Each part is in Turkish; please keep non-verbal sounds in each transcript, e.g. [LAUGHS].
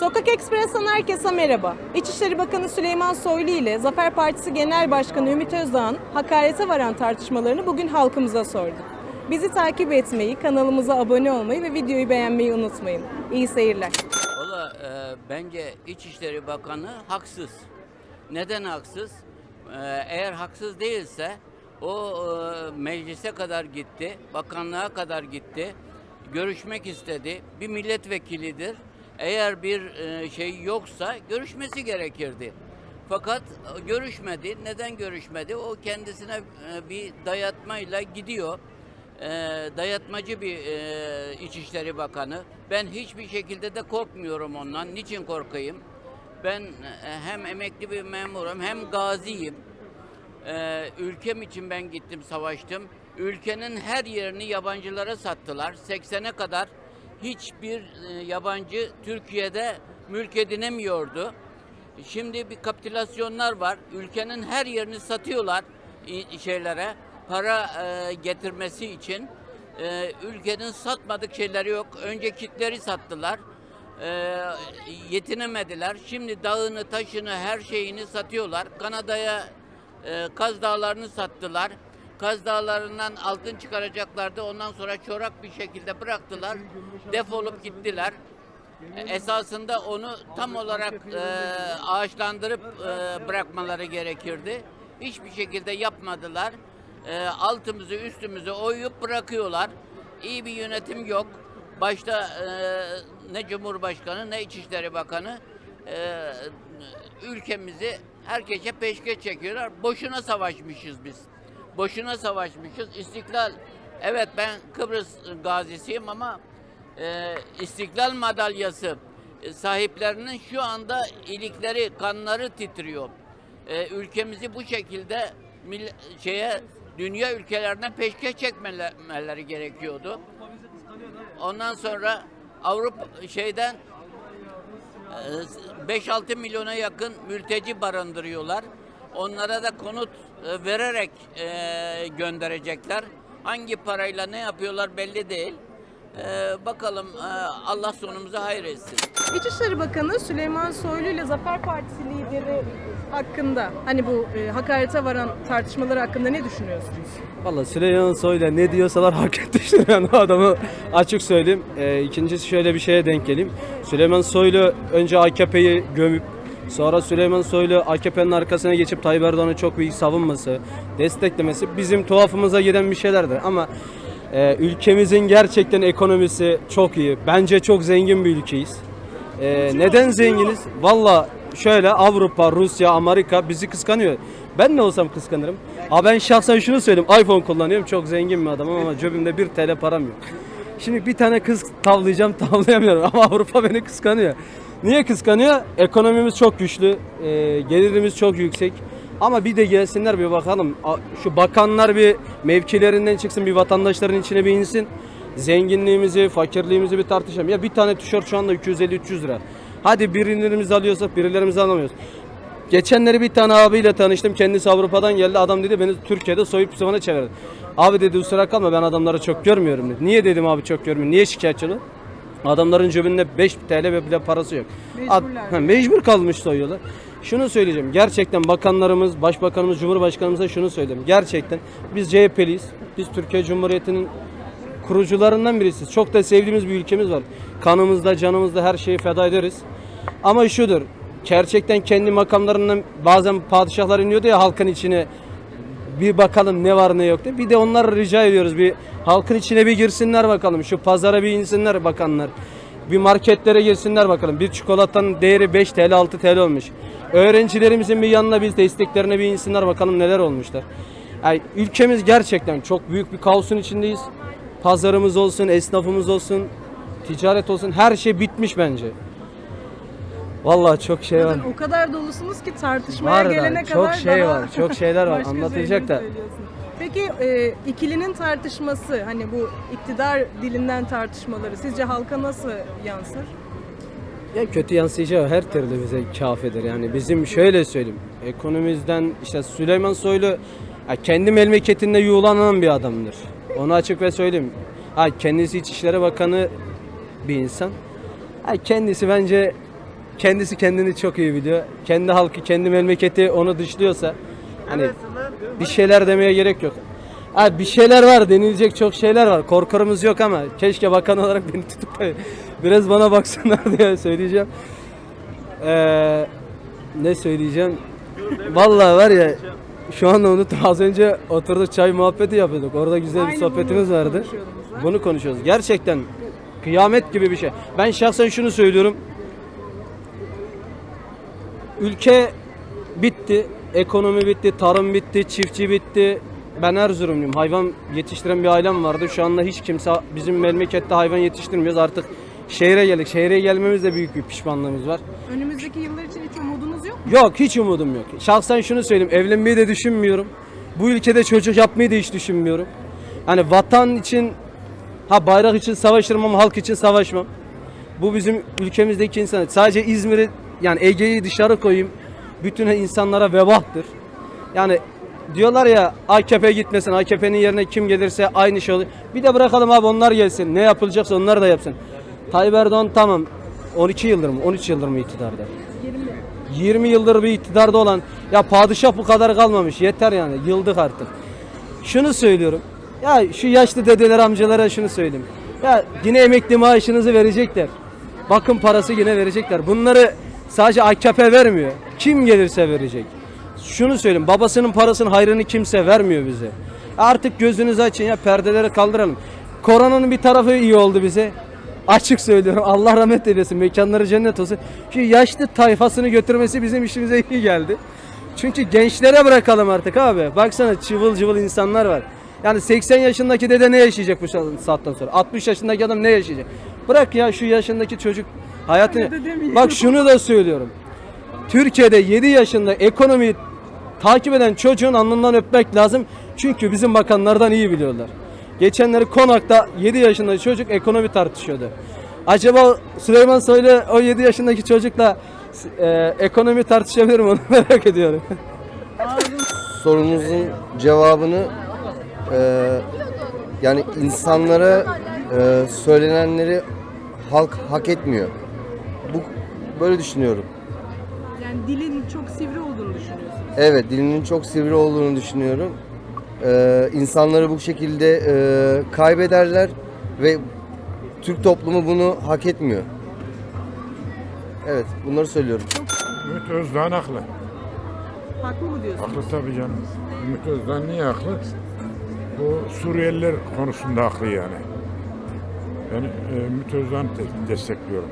Sokak Ekspres'ten herkese merhaba. İçişleri Bakanı Süleyman Soylu ile Zafer Partisi Genel Başkanı Ümit Özdağ'ın hakarete varan tartışmalarını bugün halkımıza sorduk. Bizi takip etmeyi, kanalımıza abone olmayı ve videoyu beğenmeyi unutmayın. İyi seyirler. Valla e, bence İçişleri Bakanı haksız. Neden haksız? E, eğer haksız değilse o e, meclise kadar gitti, bakanlığa kadar gitti, görüşmek istedi. Bir milletvekilidir. Eğer bir e, şey yoksa görüşmesi gerekirdi. Fakat e, görüşmedi. Neden görüşmedi? O kendisine e, bir dayatmayla gidiyor dayatmacı bir İçişleri Bakanı. Ben hiçbir şekilde de korkmuyorum ondan. Niçin korkayım? Ben hem emekli bir memurum hem gaziyim. Ülkem için ben gittim savaştım. Ülkenin her yerini yabancılara sattılar. 80'e kadar hiçbir e, yabancı Türkiye'de mülk edinemiyordu. Şimdi bir kapitülasyonlar var. Ülkenin her yerini satıyorlar şeylere para e, getirmesi için. E, ülkenin satmadık şeyleri yok. Önce kitleri sattılar. Yetinemediler. Şimdi dağını, taşını, her şeyini satıyorlar. Kanada'ya Kaz Dağları'nı sattılar. Kaz Dağları'ndan altın çıkaracaklardı. Ondan sonra çorak bir şekilde bıraktılar. Defolup gittiler. Esasında onu tam olarak e, ağaçlandırıp e, bırakmaları gerekirdi. Hiçbir şekilde yapmadılar. E, altımızı üstümüzü oyup bırakıyorlar. İyi bir yönetim yok. Başta e, ne Cumhurbaşkanı ne İçişleri Bakanı e, ülkemizi herkese peşkeş çekiyorlar. Boşuna savaşmışız biz. Boşuna savaşmışız. İstiklal evet ben Kıbrıs gazisiyim ama e, İstiklal madalyası e, sahiplerinin şu anda ilikleri, kanları titriyor. E, ülkemizi bu şekilde şeye dünya ülkelerine peşkeş çekmeleri gerekiyordu. Ondan sonra Avrupa şeyden e, 5-6 milyona yakın mülteci barındırıyorlar. Onlara da konut e, vererek e, gönderecekler. Hangi parayla ne yapıyorlar belli değil. E, bakalım e, Allah sonumuzu hayır etsin. İçişleri Bakanı Süleyman Soylu ile Zafer Partisi lideri hakkında, hani bu e, hakarete varan tartışmaları hakkında ne düşünüyorsunuz? Valla Süleyman Soylu ne diyorsalar hak etmiştir yani o adamı açık söyleyeyim. Ee, ikincisi şöyle bir şeye denk geleyim. Süleyman Soylu önce AKP'yi gömüp sonra Süleyman Soylu AKP'nin arkasına geçip Tayyip Erdoğan'ı çok büyük savunması, desteklemesi bizim tuhafımıza giden bir şeylerdir. Ama e, ülkemizin gerçekten ekonomisi çok iyi. Bence çok zengin bir ülkeyiz. Ee, neden zenginiz? Valla şöyle Avrupa, Rusya, Amerika bizi kıskanıyor. Ben ne olsam kıskanırım. Aa ben şahsen şunu söyleyeyim. iPhone kullanıyorum. Çok zengin bir adamım ama cebimde bir TL param yok. Şimdi bir tane kız tavlayacağım [LAUGHS] tavlayamıyorum ama Avrupa beni kıskanıyor. Niye kıskanıyor? Ekonomimiz çok güçlü. e, gelirimiz çok yüksek. Ama bir de gelsinler bir bakalım. Şu bakanlar bir mevkilerinden çıksın bir vatandaşların içine bir insin. Zenginliğimizi, fakirliğimizi bir tartışalım. Ya bir tane tişört şu anda 250-300 lira. Hadi birilerimiz alıyorsak birilerimizi alamıyoruz. Geçenleri bir tane abiyle tanıştım. Kendisi Avrupa'dan geldi. Adam dedi beni Türkiye'de soyup sonra çevirdi. Abi dedi kusura kalma ben adamları çok görmüyorum dedi. Niye dedim abi çok görmüyorum. Niye şikayetçi olun? Adamların cebinde 5 TL ve bile parası yok. Ad-. Ha, mecbur kalmış soyuyorlar. Şunu söyleyeceğim. Gerçekten bakanlarımız, başbakanımız, cumhurbaşkanımıza şunu söyleyeyim. Gerçekten biz CHP'liyiz. Biz Türkiye Cumhuriyeti'nin kurucularından birisiyiz. Çok da sevdiğimiz bir ülkemiz var. Kanımızda, canımızda her şeyi feda ederiz. Ama şudur. Gerçekten kendi makamlarından bazen padişahlar iniyordu ya halkın içine bir bakalım ne var ne yok diye. Bir de onları rica ediyoruz. Bir halkın içine bir girsinler bakalım. Şu pazara bir insinler bakanlar. Bir marketlere girsinler bakalım. Bir çikolatanın değeri 5 TL 6 TL olmuş. Öğrencilerimizin bir yanına biz desteklerine bir insinler bakalım neler olmuşlar. Yani ülkemiz gerçekten çok büyük bir kaosun içindeyiz. Pazarımız olsun, esnafımız olsun, ticaret olsun her şey bitmiş bence. Vallahi çok şey var. O kadar dolusunuz ki tartışmaya Var da, gelene çok kadar şey daha var, çok şeyler var. [LAUGHS] başka Anlatılacak şeyleri da. söylüyorsun. Peki e, ikilinin tartışması hani bu iktidar dilinden tartışmaları sizce halka nasıl yansır? Ya kötü yansıyacağı her türlü bize kafidir. Yani bizim şöyle söyleyeyim. Ekonomimizden işte Süleyman Soylu ya kendi memleketinde yuğlanan bir adamdır. Onu açık ve söyleyeyim. Ha kendisi İçişleri Bakanı bir insan. Ha kendisi bence kendisi kendini çok iyi biliyor. Kendi halkı, kendi memleketi onu dışlıyorsa hani bir şeyler demeye gerek yok. Ha, bir şeyler var, denilecek çok şeyler var. Korkarımız yok ama keşke bakan olarak beni tutup da biraz bana baksınlar diye söyleyeceğim. Ee, ne söyleyeceğim? Vallahi var ya şu anda unuttum. Az önce oturduk çay muhabbeti yapıyorduk. Orada güzel bir Aynı sohbetimiz bunu vardı. de. Bunu konuşuyoruz. Gerçekten kıyamet gibi bir şey. Ben şahsen şunu söylüyorum. Ülke bitti. Ekonomi bitti, tarım bitti, çiftçi bitti. Ben Erzurumluyum. Hayvan yetiştiren bir ailem vardı. Şu anda hiç kimse bizim memlekette hayvan yetiştirmiyoruz. Artık şehre geldik. Şehre gelmemiz de büyük bir pişmanlığımız var. Önümüzdeki yıllar için hiç umudunuz yok mu? Yok hiç umudum yok. Şahsen şunu söyleyeyim. Evlenmeyi de düşünmüyorum. Bu ülkede çocuk yapmayı da hiç düşünmüyorum. Hani vatan için ha bayrak için savaşırım ama halk için savaşmam. Bu bizim ülkemizdeki insan. Sadece İzmir'i yani Ege'yi dışarı koyayım. Bütün insanlara vebahtır. Yani diyorlar ya AKP gitmesin. AKP'nin yerine kim gelirse aynı şey olur. Bir de bırakalım abi onlar gelsin. Ne yapılacaksa onlar da yapsın. Tayyip Erdoğan tamam 12 yıldır mı 13 yıldır mı iktidarda? 20 yıldır bir iktidarda olan ya padişah bu kadar kalmamış yeter yani yıldık artık. Şunu söylüyorum. Ya şu yaşlı dedeler amcalara şunu söyleyeyim. Ya yine emekli maaşınızı verecekler. Bakım parası yine verecekler. Bunları sadece AKP vermiyor. Kim gelirse verecek. Şunu söyleyeyim. Babasının parasının hayrını kimse vermiyor bize. Artık gözünüzü açın ya perdeleri kaldıralım. Koronanın bir tarafı iyi oldu bize. Açık söylüyorum. Allah rahmet eylesin. Mekanları cennet olsun. Şu yaşlı tayfasını götürmesi bizim işimize iyi geldi. Çünkü gençlere bırakalım artık abi. Baksana çıvıl cıvıl insanlar var. Yani 80 yaşındaki dede ne yaşayacak bu saatten sonra? 60 yaşındaki adam ne yaşayacak? Bırak ya şu yaşındaki çocuk hayatını. Bak şunu da söylüyorum. Türkiye'de 7 yaşında ekonomiyi takip eden çocuğun alnından öpmek lazım. Çünkü bizim bakanlardan iyi biliyorlar. Geçenleri Konak'ta 7 yaşında çocuk ekonomi tartışıyordu. Acaba Süleyman Soylu o 7 yaşındaki çocukla e, ekonomi tartışabilir mi [LAUGHS] onu merak ediyorum. sorunuzun cevabını e, yani insanlara e, söylenenleri halk hak etmiyor. Böyle düşünüyorum. Yani dilin çok sivri olduğunu düşünüyorsunuz. Evet dilinin çok sivri olduğunu düşünüyorum. E, insanları bu şekilde e, kaybederler ve Türk toplumu bunu hak etmiyor. Evet bunları söylüyorum. Ümit Özdağ haklı. Haklı mı diyorsunuz? Haklı tabii canım. Ümit Özdağ niye haklı? Bu Suriyeliler konusunda haklı yani. Ben e, Ümit Özdağ'ı de- destekliyorum.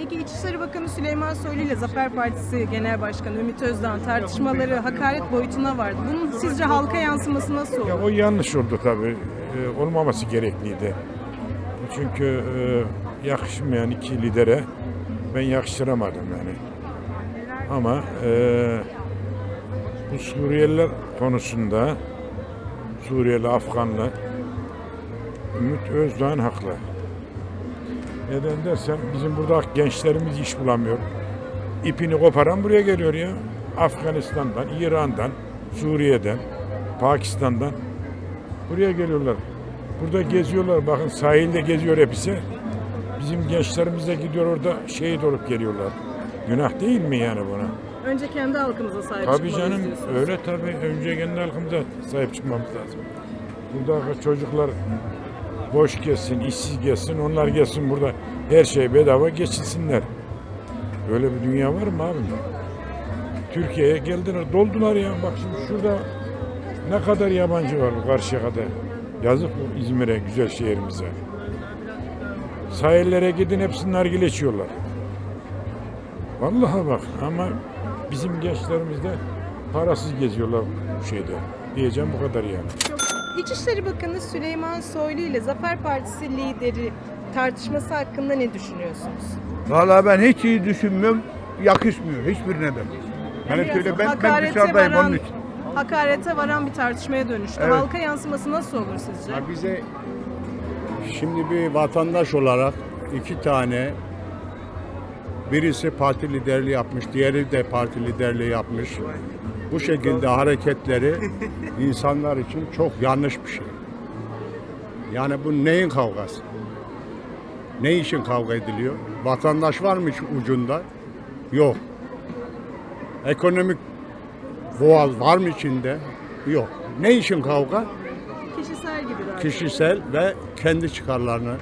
Peki İçişleri Bakanı Süleyman Soylu ile Zafer Partisi Genel Başkanı Ümit Özdağ'ın tartışmaları hakaret boyutuna vardı. Bunun sizce halka yansıması nasıl olur? Ya o yanlış oldu tabii. E, olmaması gerekliydi. Çünkü e, yakışmayan iki lidere ben yakıştıramadım yani. Ama e, bu Suriyeliler konusunda Suriyeli, Afganlı Ümit Özdağ'ın haklı. Neden dersen bizim burada gençlerimiz iş bulamıyor. İpini koparan buraya geliyor ya. Afganistan'dan, İran'dan, Suriye'den, Pakistan'dan buraya geliyorlar. Burada geziyorlar. Bakın sahilde geziyor hepsi. Bizim gençlerimiz de gidiyor orada şehit olup geliyorlar. Günah değil mi yani buna? Önce kendi halkımıza sahip Tabii çıkmalıyız canım diyorsunuz. öyle tabii. Önce kendi halkımıza sahip çıkmamız lazım. Burada çocuklar boş geçsin, işsiz geçsin, onlar geçsin burada her şey bedava geçinsinler. Böyle bir dünya var mı abi? Türkiye'ye geldiler, doldular ya. Bak şimdi şurada ne kadar yabancı var bu karşıya kadar. Yazık bu İzmir'e, güzel şehrimize. Sahillere gidin hepsini nargile içiyorlar. Vallahi bak ama bizim gençlerimiz de parasız geziyorlar bu şeyde. Diyeceğim bu kadar yani. İçişleri Bakanı Süleyman Soylu ile Zafer Partisi lideri tartışması hakkında ne düşünüyorsunuz? Vallahi ben hiç iyi düşünmüyorum. Yakışmıyor hiçbirine de. Yani şöyle ben, ben hakarete dışarıdayım varan- onun için. Hakarete varan bir tartışmaya dönüştü. Evet. Halka yansıması nasıl olur sizce? Ya bize şimdi bir vatandaş olarak iki tane birisi parti liderliği yapmış, diğeri de parti liderliği yapmış. Bu şekilde hareketleri [LAUGHS] insanlar için çok yanlış bir şey. Yani bu neyin kavgası? Ne için kavga ediliyor? Vatandaş var mı hiç ucunda? Yok. Ekonomik boğaz var mı içinde? Yok. Ne için kavga? Kişisel gibi daha. Kişisel ve kendi çıkarlarını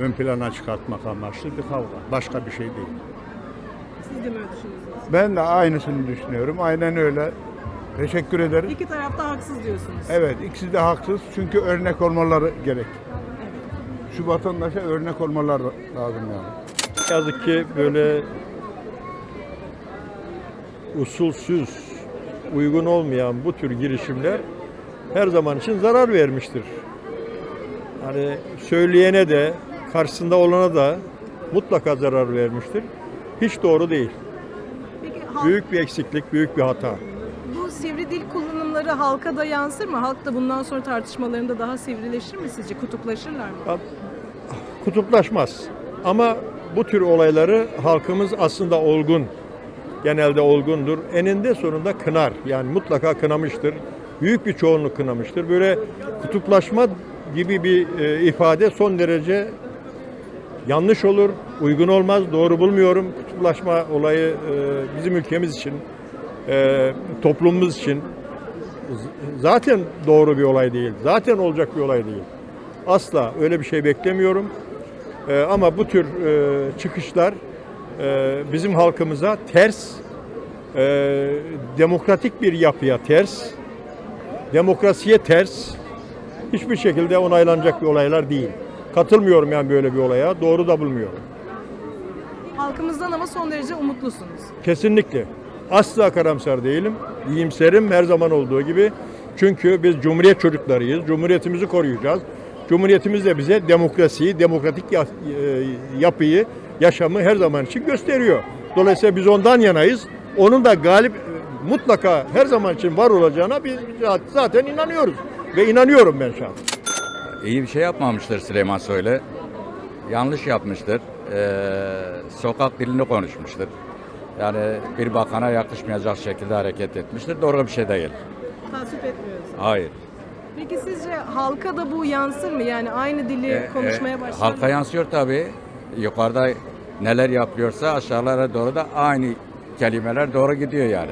ön plana çıkartmak amaçlı bir kavga. Başka bir şey değil. De mi öyle düşünüyorsunuz? Ben de aynısını düşünüyorum. Aynen öyle. Teşekkür ederim. İki tarafta haksız diyorsunuz. Evet ikisi de haksız çünkü örnek olmaları gerek. Şu vatandaşa örnek olmaları lazım yani. yazık ki böyle usulsüz, uygun olmayan bu tür girişimler her zaman için zarar vermiştir. Hani söyleyene de, karşısında olana da mutlaka zarar vermiştir. Hiç doğru değil. Peki halk, Büyük bir eksiklik, büyük bir hata. bu sivri dil kullanımları halka da yansır mı? Halk da bundan sonra tartışmalarında daha sivrileşir mi sizce? Kutuplaşırlar mı? Kutuplaşmaz. Ama bu tür olayları halkımız aslında olgun. Genelde olgundur. Eninde sonunda kınar. Yani mutlaka kınamıştır. Büyük bir çoğunluk kınamıştır. Böyle kutuplaşma gibi bir e, ifade son derece yanlış olur, uygun olmaz, doğru bulmuyorum. Kutuplaşma olayı e, bizim ülkemiz için, e, toplumumuz için zaten doğru bir olay değil. Zaten olacak bir olay değil. Asla öyle bir şey beklemiyorum. Ee, ama bu tür e, çıkışlar e, bizim halkımıza ters, e, demokratik bir yapıya ters, demokrasiye ters, hiçbir şekilde onaylanacak bir olaylar değil. Katılmıyorum yani böyle bir olaya, doğru da bulmuyorum. Halkımızdan ama son derece umutlusunuz. Kesinlikle. Asla karamsar değilim. İyimserim her zaman olduğu gibi. Çünkü biz cumhuriyet çocuklarıyız. Cumhuriyetimizi koruyacağız. Cumhuriyetimiz de bize demokrasiyi, demokratik e, yapıyı, yaşamı her zaman için gösteriyor. Dolayısıyla biz ondan yanayız. Onun da galip e, mutlaka her zaman için var olacağına biz zaten inanıyoruz. Ve inanıyorum ben şahsen. İyi bir şey yapmamıştır Süleyman Soylu. Yanlış yapmıştır. Ee, sokak dilini konuşmuştur. Yani bir bakana yakışmayacak şekilde hareket etmiştir. Doğru bir şey değil. Tasvip etmiyoruz. Hayır. Peki sizce halka da bu yansır mı? Yani aynı dili Ee, konuşmaya e, başlar Halka mı? yansıyor tabii. Yukarıda neler yapıyorsa aşağılara doğru da aynı kelimeler doğru gidiyor yani.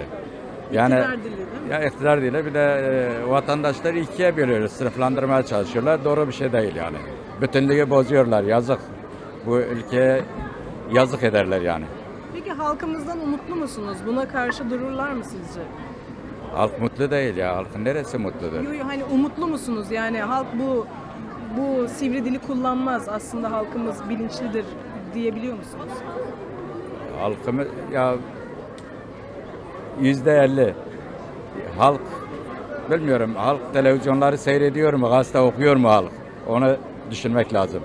Yani İktidar dili değil mi? ya iktidar dili bir de e, vatandaşları ikiye bölüyoruz, sınıflandırmaya çalışıyorlar. Doğru bir şey değil yani. Bütünlüğü bozuyorlar, yazık. Bu ülkeye yazık ederler yani. Peki halkımızdan umutlu musunuz? Buna karşı dururlar mı sizce? Halk mutlu değil ya. Halkın neresi mutludur? Yo, yo, hani umutlu musunuz? Yani halk bu bu sivri dili kullanmaz. Aslında halkımız bilinçlidir diyebiliyor musunuz? Halkımız ya yüzde elli. Halk bilmiyorum. Halk televizyonları seyrediyor mu? Gazete okuyor mu halk? Onu düşünmek lazım.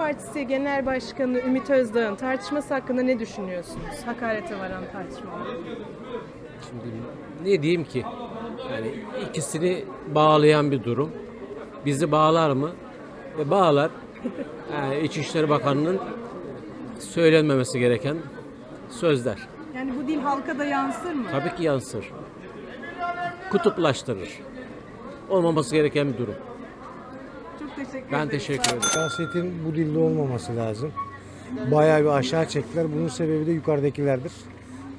Partisi Genel Başkanı Ümit Özdağ'ın tartışması hakkında ne düşünüyorsunuz? Hakarete varan tartışmalar. Şimdi ne diyeyim ki? Yani ikisini bağlayan bir durum. Bizi bağlar mı? E bağlar. [LAUGHS] Yani İçişleri Bakanı'nın söylenmemesi gereken sözler. Yani bu dil halka da yansır mı? Tabii ki yansır. Kutuplaştırır. Olmaması gereken bir durum. Teşekkür Ben ederim. teşekkür ederim. Siyasetin bu dilde olmaması lazım. Bayağı bir aşağı çektiler. Bunun sebebi de yukarıdakilerdir.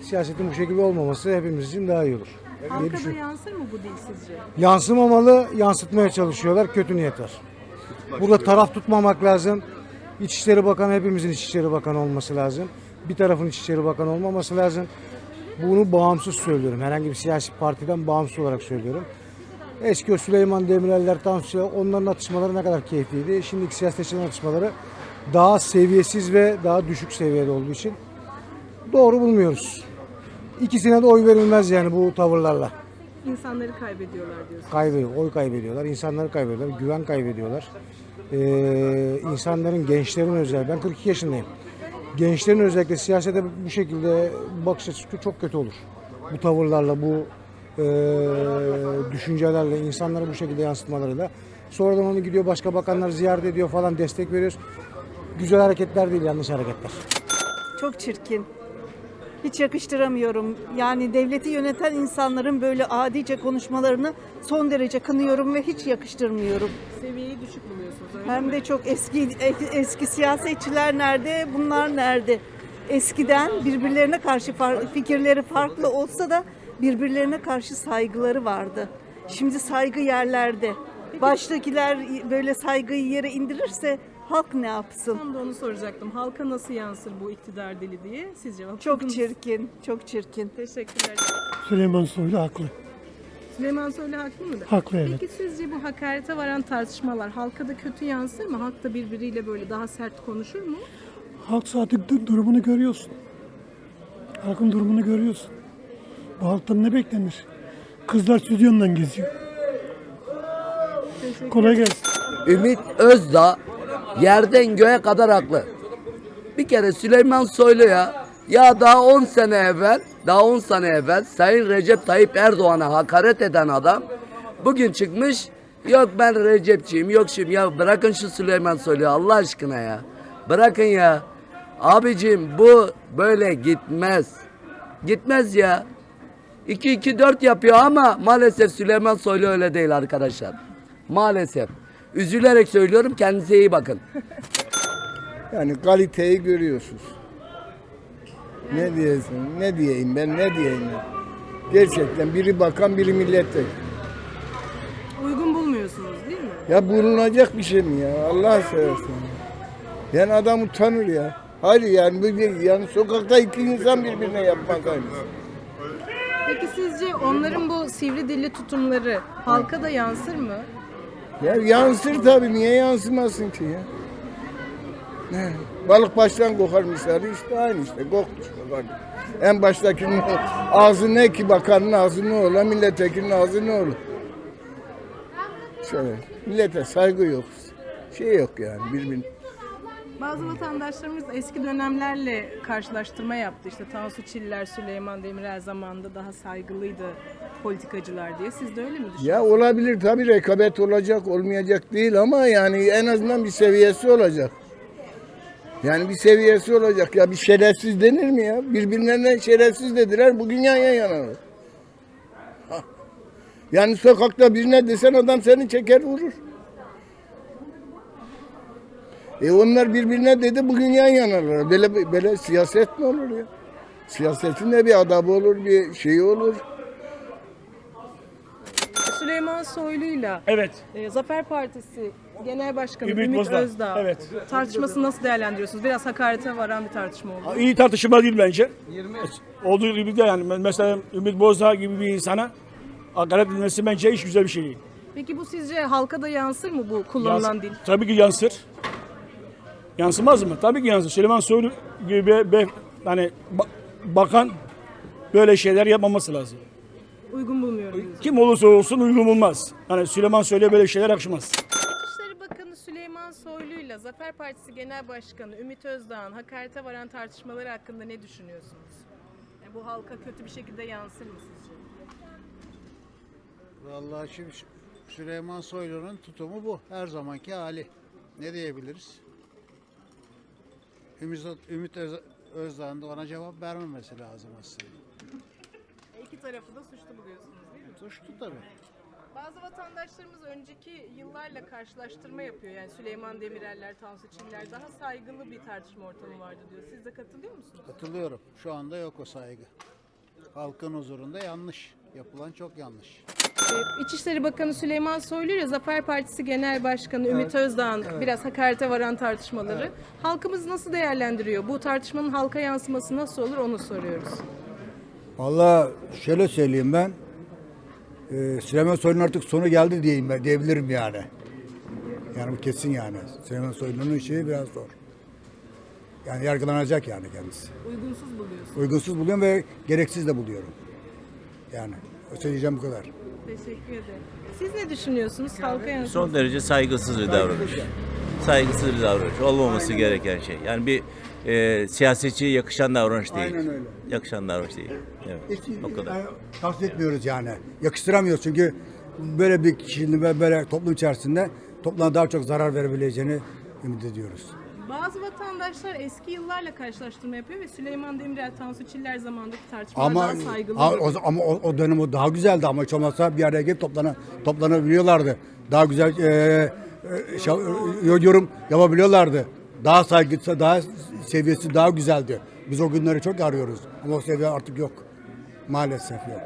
Siyasetin bu şekilde olmaması hepimiz için daha iyi olur. diye Halka da yansır mı bu dil sizce? Yansımamalı, yansıtmaya çalışıyorlar. Kötü niyetler. Burada taraf tutmamak lazım. İçişleri Bakanı hepimizin İçişleri Bakanı olması lazım. Bir tarafın İçişleri Bakanı olmaması lazım. Bunu bağımsız söylüyorum. Herhangi bir siyasi partiden bağımsız olarak söylüyorum. Eski o Süleyman Demirel'ler, Tansu onların atışmaları ne kadar keyifliydi. Şimdiki siyasetçilerin atışmaları daha seviyesiz ve daha düşük seviyede olduğu için doğru bulmuyoruz. İkisine de oy verilmez yani bu tavırlarla. İnsanları kaybediyorlar diyorsunuz. Kaybediyor, oy kaybediyorlar, insanları kaybediyorlar, güven kaybediyorlar. Ee, insanların, gençlerin özellikle, ben 42 yaşındayım. Gençlerin özellikle siyasete bu şekilde bakış açısı çok kötü olur. Bu tavırlarla, bu düşüncelerle, insanları bu şekilde yansıtmalarıyla. Sonradan onu gidiyor başka bakanlar ziyaret ediyor falan destek veriyoruz. Güzel hareketler değil, yanlış hareketler. Çok çirkin. Hiç yakıştıramıyorum. Yani devleti yöneten insanların böyle adice konuşmalarını son derece kınıyorum ve hiç yakıştırmıyorum. Seviyeyi düşük buluyorsunuz öyle Hem mi? de çok eski eski siyasetçiler nerede, bunlar nerede? eskiden birbirlerine karşı far- fikirleri farklı olsa da birbirlerine karşı saygıları vardı. Şimdi saygı yerlerde. Baştakiler böyle saygıyı yere indirirse halk ne yapsın? Tam da onu soracaktım. Halka nasıl yansır bu iktidar dili diye? Sizce Çok çirkin, çok çirkin. Teşekkürler. Süleyman Soylu haklı. Süleyman Soylu haklı mıdır? Haklı evet. Peki sizce bu hakarete varan tartışmalar halka da kötü yansır mı? Halk da birbiriyle böyle daha sert konuşur mu? Halk zaten du- durumunu görüyorsun. Halkın durumunu görüyorsun. Bu ne beklenir? Kızlar stüdyondan geziyor. Kolay gelsin. Ümit Özdağ yerden göğe kadar haklı. Bir kere Süleyman Soylu'ya ya daha 10 sene evvel, daha 10 sene evvel Sayın Recep Tayyip Erdoğan'a hakaret eden adam bugün çıkmış yok ben Recepçiyim yok şimdi ya bırakın şu Süleyman Soylu'yu Allah aşkına ya. Bırakın ya. Abicim bu böyle gitmez. Gitmez ya. 2-2-4 yapıyor ama maalesef Süleyman Soylu öyle değil arkadaşlar. Maalesef. Üzülerek söylüyorum kendinize iyi bakın. Yani kaliteyi görüyorsunuz. Ne diyesin? Ne diyeyim ben? Ne diyeyim ben? Gerçekten biri bakan biri milletvekili. Uygun bulmuyorsunuz değil mi? Ya bulunacak bir şey mi ya? Allah seversen. Yani adam utanır ya. Hayır yani bu bir yani sokakta iki insan birbirine yapmak aynı. Peki sizce onların bu sivri dilli tutumları halka da yansır mı? Ya yansır tabii niye yansımasın ki ya? Ne? Balık baştan kokar misali işte aynı işte kokmuş kokar. En baştakinin ağzı ne ki bakanın ağzı ne olur, milletvekilinin ağzı ne olur? Şöyle millete saygı yok. Şey yok yani birbirine. Bazı vatandaşlarımız eski dönemlerle karşılaştırma yaptı. İşte Tansu Çiller, Süleyman Demirel zamanında daha saygılıydı politikacılar diye. Siz de öyle mi düşünüyorsunuz? Ya olabilir tabii rekabet olacak olmayacak değil ama yani en azından bir seviyesi olacak. Yani bir seviyesi olacak ya bir şerefsiz denir mi ya? Birbirlerine şerefsiz dediler bugün yan yan yanalar. Yani sokakta birine desen adam seni çeker vurur. E onlar birbirine dedi bugün yan yanalar. Böyle böyle siyaset mi olur ya? Siyasetin de bir adabı olur, bir şeyi olur. Süleyman Soylu'yla Evet. e, Zafer Partisi Genel Başkanı Ümit Ümit, Bozdağ. Özdağ Evet. tartışmasını nasıl değerlendiriyorsunuz? Biraz hakarete varan bir tartışma oldu. İyi tartışma değil bence. Olduğu gibi de yani mesela Ümit Bozdağ gibi bir insana hakaret edilmesi bence hiç güzel bir şey değil. Peki bu sizce halka da yansır mı bu kullanılan Yans- dil? Tabii ki yansır. Yansımaz mı? Tabii ki yansır. Süleyman Soylu gibi bir, bir- yani ba- bakan böyle şeyler yapmaması lazım. Uygun bulmuyorum. Kim olursa olsun uygun bulmaz. Yani Süleyman Soylu'ya böyle şeyler yakışmaz. İçişleri Bakanı Süleyman Soylu'yla Zafer Partisi Genel Başkanı Ümit Özdağ'ın hakarete varan tartışmaları hakkında ne düşünüyorsunuz? Yani bu halka kötü bir şekilde yansır mı sizce? Vallahi şimdi Süleyman Soylu'nun tutumu bu. Her zamanki hali. Ne diyebiliriz? Ümit, Ümit Öz- Özdağ'ın da ona cevap vermemesi lazım aslında. İki tarafı da suçlu buluyorsunuz değil mi? Suçlu tabii. Bazı vatandaşlarımız önceki yıllarla karşılaştırma yapıyor. Yani Süleyman Demireller, Tansu Çiller daha saygılı bir tartışma ortamı vardı diyor. Siz de katılıyor musunuz? Katılıyorum. Şu anda yok o saygı. Halkın huzurunda yanlış. Yapılan çok yanlış. Ee, İçişleri Bakanı Süleyman Soylu ile Zafer Partisi Genel Başkanı Ümit Özdağ'ın biraz hakarete varan tartışmaları. Halkımız nasıl değerlendiriyor? Bu tartışmanın halka yansıması nasıl olur onu soruyoruz. Vallahi şöyle söyleyeyim ben. Ee, Süleyman Soylu'nun artık sonu geldi diyeyim ben, diyebilirim yani. Yani bu kesin yani. Süleyman Soylu'nun işi biraz zor. Yani yargılanacak yani kendisi. Uygunsuz buluyorsunuz. Uygunsuz buluyorum ve gereksiz de buluyorum. Yani söyleyeceğim bu kadar. Teşekkür ederim. Siz ne düşünüyorsunuz? Halka yansıması. Son derece saygısız bir davranış. Saygısız bir davranış. Olmaması gereken şey. Yani bir e, siyasetçiye yakışan davranış değil. Aynen öyle. Yakışan davranış değil. Evet. O kadar. Yani tavsiye etmiyoruz yani. Yakıştıramıyoruz çünkü böyle bir kişinin ve böyle toplum içerisinde topluma daha çok zarar verebileceğini ümit ediyoruz. Bazı vatandaşlar eski yıllarla karşılaştırma yapıyor ve Süleyman Demirel, Tansu Çiller zamanındaki tartışmalar Ama daha saygılı. a- o, ama o, o dönem o daha güzeldi ama hiç olmazsa bir araya gelip toplana, toplanabiliyorlardı. Daha güzel e, e, şa- e, yorum yapabiliyorlardı. Daha saygısı, daha seviyesi daha güzeldi. Biz o günleri çok arıyoruz. Ama o seviye artık yok. Maalesef yok.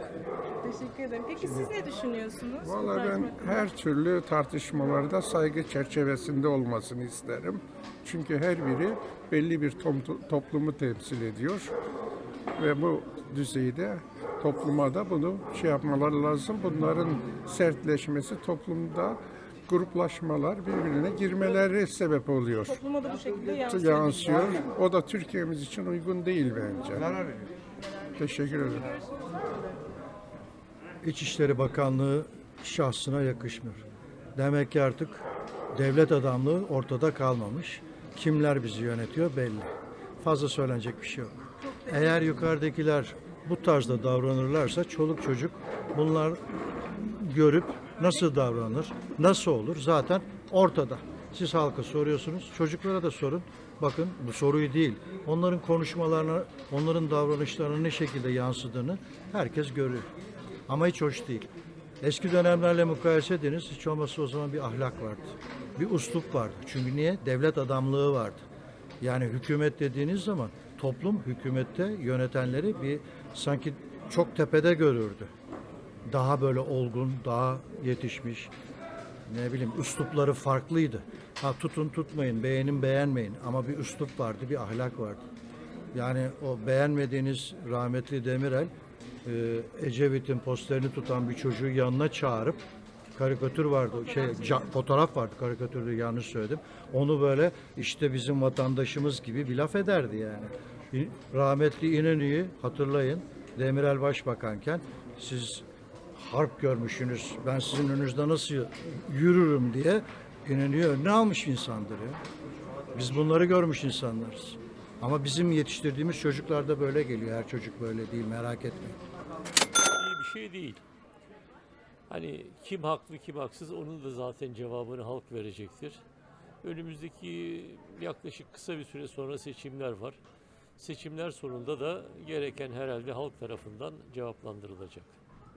Teşekkür ederim. Peki siz ne düşünüyorsunuz? Vallahi ben her türlü tartışmalarda saygı çerçevesinde olmasını isterim. Çünkü her biri belli bir tom- toplumu temsil ediyor. Ve bu düzeyde topluma da bunu şey yapmaları lazım. Bunların sertleşmesi toplumda gruplaşmalar, birbirine girmeleri sebep oluyor. Topluma da bu şekilde yansıyor. Yansıyor. O da Türkiye'miz için uygun değil bence. Teşekkür ederim. İçişleri Bakanlığı şahsına yakışmıyor. Demek ki artık devlet adamlığı ortada kalmamış. Kimler bizi yönetiyor belli. Fazla söylenecek bir şey yok. Eğer yukarıdakiler bu tarzda davranırlarsa çoluk çocuk bunlar görüp nasıl davranır, nasıl olur zaten ortada. Siz halka soruyorsunuz, çocuklara da sorun. Bakın bu soruyu değil, onların konuşmalarına, onların davranışlarına ne şekilde yansıdığını herkes görüyor. Ama hiç hoş değil. Eski dönemlerle mukayese ediniz, hiç olmazsa o zaman bir ahlak vardı. Bir uslup vardı. Çünkü niye? Devlet adamlığı vardı. Yani hükümet dediğiniz zaman toplum hükümette yönetenleri bir sanki çok tepede görürdü. Daha böyle olgun, daha yetişmiş, ne bileyim üslupları farklıydı. Ha tutun tutmayın, beğenin beğenmeyin ama bir üslup vardı, bir ahlak vardı. Yani o beğenmediğiniz rahmetli Demirel Ecevit'in posterini tutan bir çocuğu yanına çağırıp karikatür vardı, şey fotoğraf vardı karikatürde yanlış söyledim. Onu böyle işte bizim vatandaşımız gibi bir laf ederdi yani. Rahmetli İnönü'yü hatırlayın. Demirel Başbakanken siz harp görmüşsünüz. Ben sizin önünüzde nasıl yürürüm diye İnönü'yü önüne almış insandır ya. Biz bunları görmüş insanlarız. Ama bizim yetiştirdiğimiz çocuklar da böyle geliyor. Her çocuk böyle değil merak etmeyin. iyi bir şey değil. Hani kim haklı kim haksız onun da zaten cevabını halk verecektir. Önümüzdeki yaklaşık kısa bir süre sonra seçimler var. Seçimler sonunda da gereken herhalde halk tarafından cevaplandırılacak.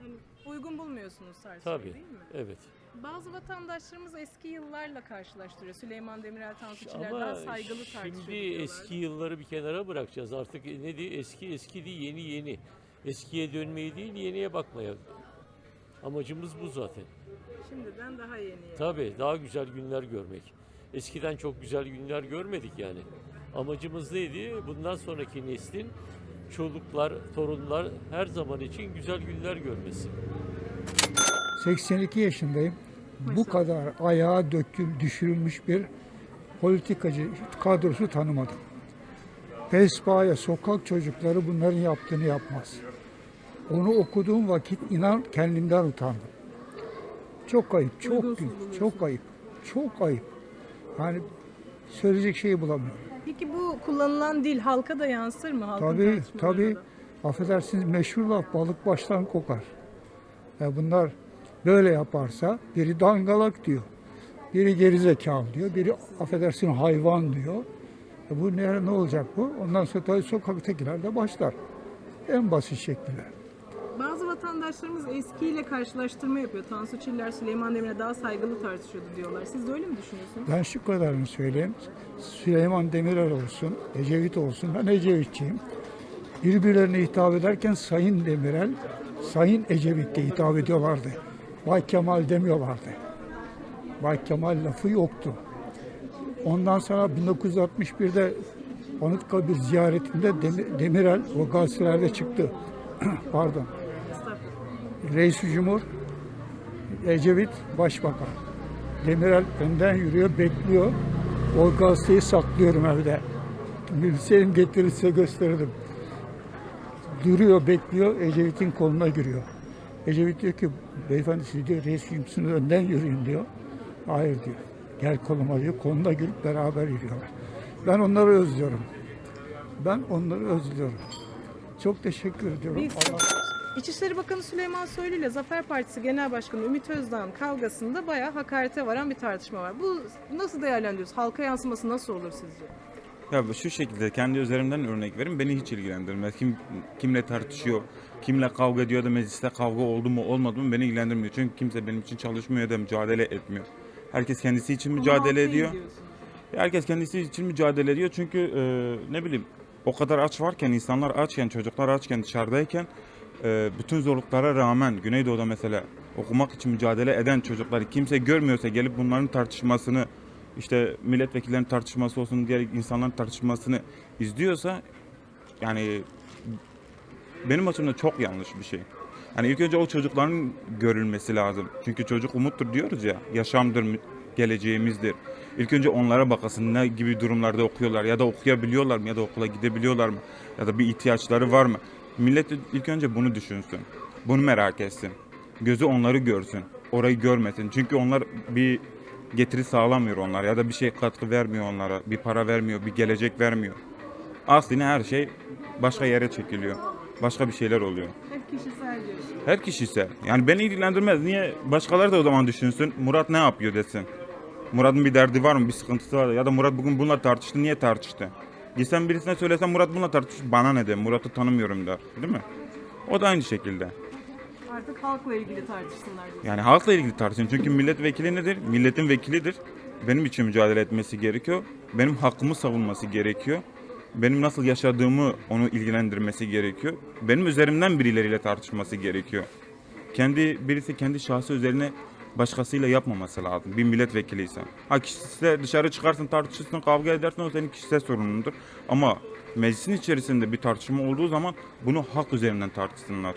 Yani uygun bulmuyorsunuz tartışmayı Tabii. değil mi? Evet. Bazı vatandaşlarımız eski yıllarla karşılaştırıyor. Süleyman Demirel, Tansu Çiller Ama daha saygılı tartışıyor şimdi diyorlar. eski yılları bir kenara bırakacağız. Artık ne diye eski eski değil yeni yeni. Eskiye dönmeyi değil yeniye bakmaya. Amacımız bu zaten. Şimdiden daha yeni. Tabii daha güzel günler görmek. Eskiden çok güzel günler görmedik yani. Amacımız neydi? Bundan sonraki neslin çocuklar, torunlar her zaman için güzel günler görmesi. 82 yaşındayım. Bu kadar ayağa dökül, düşürülmüş bir politikacı kadrosu tanımadım. Pesbaya sokak çocukları bunların yaptığını yapmaz. Onu okuduğum vakit inan kendimden utandım. Çok ayıp, çok büyük, çok ayıp, çok ayıp. Yani söyleyecek şey bulamıyorum. Peki bu kullanılan dil halka da yansır mı? Halkın Tabii, tabii. da? Affedersiniz meşhur laf balık baştan kokar. Ya bunlar böyle yaparsa biri dangalak diyor. Biri gerizekalı diyor. Biri affedersin hayvan diyor. E bu ne, ne olacak bu? Ondan sonra tabii sokaktakiler de başlar. En basit şekliyle. Bazı vatandaşlarımız eskiyle karşılaştırma yapıyor. Tansu Çiller, Süleyman Demirel daha saygılı tartışıyordu diyorlar. Siz de öyle mi düşünüyorsunuz? Ben şu kadarını söyleyeyim. Süleyman Demirel olsun, Ecevit olsun. Ben Ecevitçiyim. Birbirlerine hitap ederken Sayın Demirel, Sayın Ecevit diye hitap ediyorlardı. Bay Kemal demiyorlardı. Bay Kemal lafı yoktu. Ondan sonra 1961'de Anıtkabir ziyaretinde Dem- Demirel o gazetelerde çıktı. [CLEARS THROAT] Pardon. Reis Cumhur Ecevit Başbakan. Demirel önden yürüyor, bekliyor. O gazeteyi saklıyorum evde. Bilseydim getirirse gösterirdim. Duruyor, bekliyor, Ecevit'in koluna giriyor. Ecevit diyor ki, beyefendi siz diyor, reis yumsunuz önden yürüyün diyor. Hayır diyor, gel koluma diyor, koluna girip beraber yürüyorlar. Ben onları özlüyorum. Ben onları özlüyorum. Çok teşekkür ediyorum. Biz Allah İçişleri Bakanı Süleyman Soylu ile Zafer Partisi Genel Başkanı Ümit Özdağ'ın kavgasında bayağı hakarete varan bir tartışma var. Bu nasıl değerlendiriyoruz? Halka yansıması nasıl olur sizce? Ya şu şekilde kendi üzerimden örnek verin beni hiç ilgilendirmez. Kim kimle tartışıyor, kimle kavga ediyor da mecliste kavga oldu mu olmadı mı beni ilgilendirmiyor. Çünkü kimse benim için çalışmıyor ya da mücadele etmiyor. Herkes kendisi için mücadele ediyor. Herkes kendisi için mücadele ediyor çünkü e, ne bileyim O kadar aç varken, insanlar açken, çocuklar açken, dışarıdayken e, bütün zorluklara rağmen Güneydoğu'da mesela okumak için mücadele eden çocukları kimse görmüyorsa gelip bunların tartışmasını işte milletvekillerinin tartışması olsun diğer insanların tartışmasını izliyorsa yani benim açımdan çok yanlış bir şey. Hani ilk önce o çocukların görülmesi lazım. Çünkü çocuk umuttur diyoruz ya, yaşamdır, geleceğimizdir. İlk önce onlara bakasın ne gibi durumlarda okuyorlar ya da okuyabiliyorlar mı ya da okula gidebiliyorlar mı ya da bir ihtiyaçları var mı? Millet ilk önce bunu düşünsün. Bunu merak etsin. Gözü onları görsün. Orayı görmesin. Çünkü onlar bir getiri sağlamıyor onlar ya da bir şey katkı vermiyor onlara. Bir para vermiyor, bir gelecek vermiyor. Aslında her şey başka yere çekiliyor. Başka bir şeyler oluyor. Hep kişisel diyorsun. Her kişisel. Yani beni ilgilendirmez. Niye? Başkaları da o zaman düşünsün. Murat ne yapıyor desin. Murat'ın bir derdi var mı? Bir sıkıntısı var mı? Ya da Murat bugün bununla tartıştı. Niye tartıştı? Gitsen birisine söylesen Murat bununla tartıştı. Bana ne de? Murat'ı tanımıyorum der. Değil mi? O da aynı şekilde. Artık halkla ilgili tartışsınlar diyorsun. Yani halkla ilgili tartışın. Çünkü milletvekili nedir? Milletin vekilidir. Benim için mücadele etmesi gerekiyor. Benim hakkımı savunması gerekiyor. Benim nasıl yaşadığımı onu ilgilendirmesi gerekiyor. Benim üzerimden birileriyle tartışması gerekiyor. Kendi birisi kendi şahsı üzerine başkasıyla yapmaması lazım. Bir milletvekiliyse. Ha kişisel dışarı çıkarsın tartışırsın kavga edersin o senin kişisel sorunundur. Ama meclisin içerisinde bir tartışma olduğu zaman bunu hak üzerinden tartışsınlar.